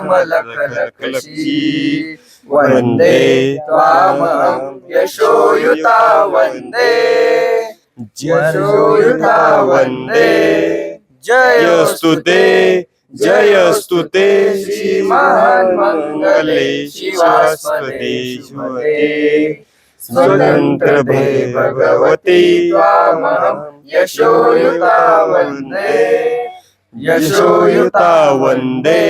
श्यामलकलकशी वन्दे त्वामहं यशोयुता वन्दे यशोयुता वन्दे जयस्तु ते जयस्तु ते श्रीमहान् मङ्गले शिवास्पदे शिवते। स्वतंत्र भगवती त्वामहं यशोयुता वन्दे। यशोयुता वन्दे।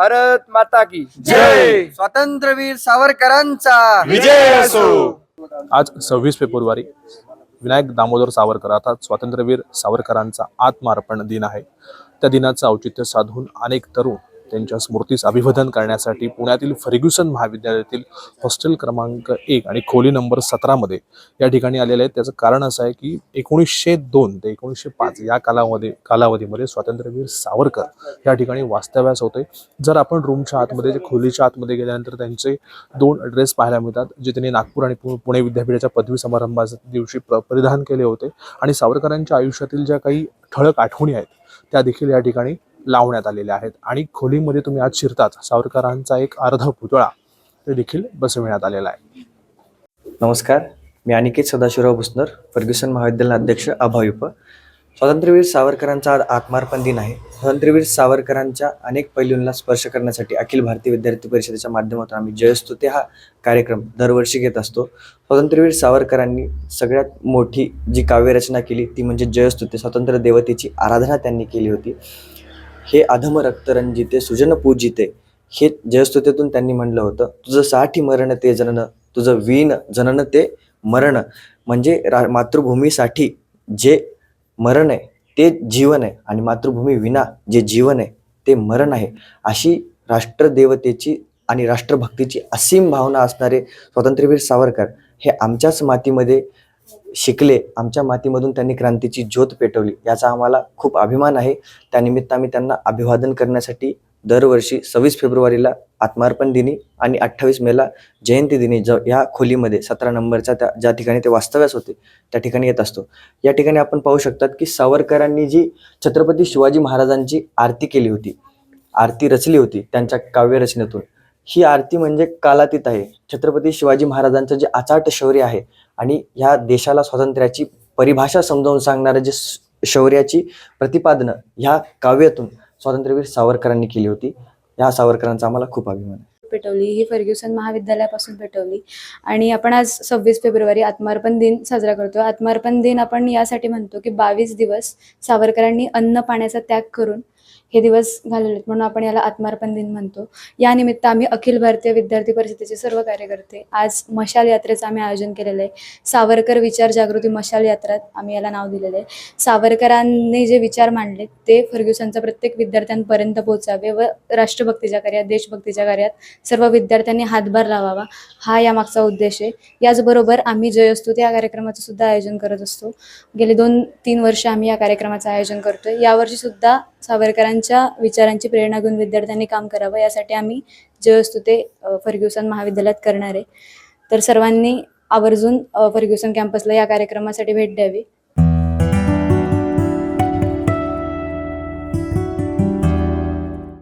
भारत माता की जय. स्वातंत्र्यवीर सावरकरांचा. विजय असो. आज सव्वीस फेब्रुवारी विनायक दामोदर सावरकर अर्थात स्वातंत्र्यवीर सावरकरांचा आत्मार्पण दिन आहे. त्या दिनाचं औचित्य साधून अनेक तरुण त्यांच्या स्मृतीस अभिवादन करण्यासाठी पुण्यातील फर्ग्युसन महाविद्यालयातील हॉस्टेल क्रमांक एक आणि खोली नंबर सतरामध्ये या ठिकाणी आलेले आहेत. त्याचं कारण असं आहे की एकोणीसशे दोन ते एकोणीसशे पाच या कालावधी कालावधीमध्ये स्वातंत्र्यवीर सावरकर या ठिकाणी वास्तव्यास होते. जर आपण रूमच्या आतमध्ये जे खोलीच्या आतमध्ये गेल्यानंतर त्यांचे दोन ड्रेस पाहायला मिळतात जे त्यांनी नागपूर आणि पु- पुणे विद्यापीठाच्या पदवी समारंभा दिवशी परिधान केले होते. आणि सावरकरांच्या आयुष्यातील ज्या काही ठळक आठवणी आहेत त्या देखील या ठिकाणी लावण्यात आलेल्या आहेत. आणि खोलीमध्ये तुम्ही आज शिरताच सावरकरांचा एक अर्धा पुतळा ते देखील बसविण्यात आलेला आहे. नमस्कार. मी अनिकेत सदाशिवराव भुसनर फर्ग्युसन महाविद्यालय अध्यक्ष अभायुप. स्वातंत्र्यवीर सावरकरांचा आज आत्मार्पण दिन आहे. स्वातंत्र्यवीर सावरकरांच्या अनेक पैलूंना स्पर्श करण्यासाठी अखिल भारतीय विद्यार्थी परिषदेच्या माध्यमातून आम्ही जयस्तुते हा कार्यक्रम दरवर्षी घेत असतो. स्वातंत्र्यवीर सावरकरांनी सगळ्यात मोठी जी काव्यरचना केली ती म्हणजे जयस्तुते स्वातंत्र्य देवतेची आराधना त्यांनी केली होती. हे अधम रक्तरंजिते सुजन पूजिते हे जयस्तुतेतून त्यांनी म्हणलं होतं. तुझं साठी मरण ते जनन तुझं वीण जनन ते मरण. म्हणजे रा मातृभूमीसाठी जे मरण आहे ते जीवन आहे. आणि मातृभूमी विना जे जीवन आहे ते मरण आहे. अशी राष्ट्रदेवतेची आणि राष्ट्रभक्तीची असीम भावना असणारे स्वातंत्र्यवीर सावरकर हे आमच्याच मातीमध्ये शिकले आमच्या मातीमधून त्यांनी क्रांतीची ज्योत पेटवली याचा आम्हाला खूप अभिमान आहे. त्यानिमित्त आम्ही त्यांना अभिवादन करण्यासाठी दरवर्षी सव्वीस फेब्रुवारीला आत्मार्पण दिनी आणि अठ्ठावीस मेला जयंती दिनी ज ह्या खोलीमध्ये सतरा नंबरच्या त्या ज्या ठिकाणी ते वास्तव्यास होते त्या ठिकाणी येत असतो. या ठिकाणी आपण पाहू शकतात की सावरकरांनी जी छत्रपती शिवाजी महाराजांची आरती केली होती आरती रचली होती त्यांच्या काव्यरचनेतून ही आरती म्हणजे कालातीत आहे. छत्रपती शिवाजी महाराजांचं जे अचाट शौर्य आहे आणि ह्या देशाला स्वातंत्र्याची परिभाषा समजावून सांगणारं जे श- शौर्याची प्रतिपादनं ह्या काव्यातून स्वातंत्र्यवीर सावरकरांनी केली होती. ह्या सावरकरांचा आम्हाला खूप अभिमान आहे. पेटवली ही फर्ग्युसन महाविद्यालयापासून पेटवली. आणि आपण आज सव्वीस फेब्रुवारी आत्मार्पण दिन साजरा करतो आत्मार्पण दिन आपण यासाठी म्हणतो की बावीस दिवस सावरकरांनी अन्न पाण्याचा त्याग करून हे दिवस घालवलेत म्हणून आपण याला आत्मार्पण दिन म्हणतो. या निमित्त आम्ही अखिल भारतीय विद्यार्थी परिषदेचे सर्व कार्यकर्ते आज मशाल यात्रेचं आम्ही आयोजन केलेलं आहे. सावरकर विचार जागृती मशाल यात्रा आम्ही याला नाव दिलेलं आहे. सावरकरांनी जे विचार मांडले ते फर्ग्युसनचा प्रत्येक विद्यार्थ्यांपर्यंत पोहोचावे व राष्ट्रभक्तीच्या कार्यात देशभक्तीच्या कार्यात सर्व विद्यार्थ्यांनी हातभार लावावा. हा यामागचा उद्देश आहे. याचबरोबर आम्ही जयस्तुती या कार्यक्रमाचं सुद्धा आयोजन करत असतो. गेले दोन तीन वर्ष आम्ही या कार्यक्रमाचं आयोजन करतोय. यावर्षी सुद्धा सावरकर सावरकरांच्या विचारांची प्रेरणा घेऊन विद्यार्थ्यांनी काम करावं यासाठी आम्ही जयस्तुते फर्ग्युसन महाविद्यालयात करणार आहे. तर सर्वांनी आवर्जून फर्ग्युसन कॅम्पसला या कार्यक्रमासाठी भेट द्यावी.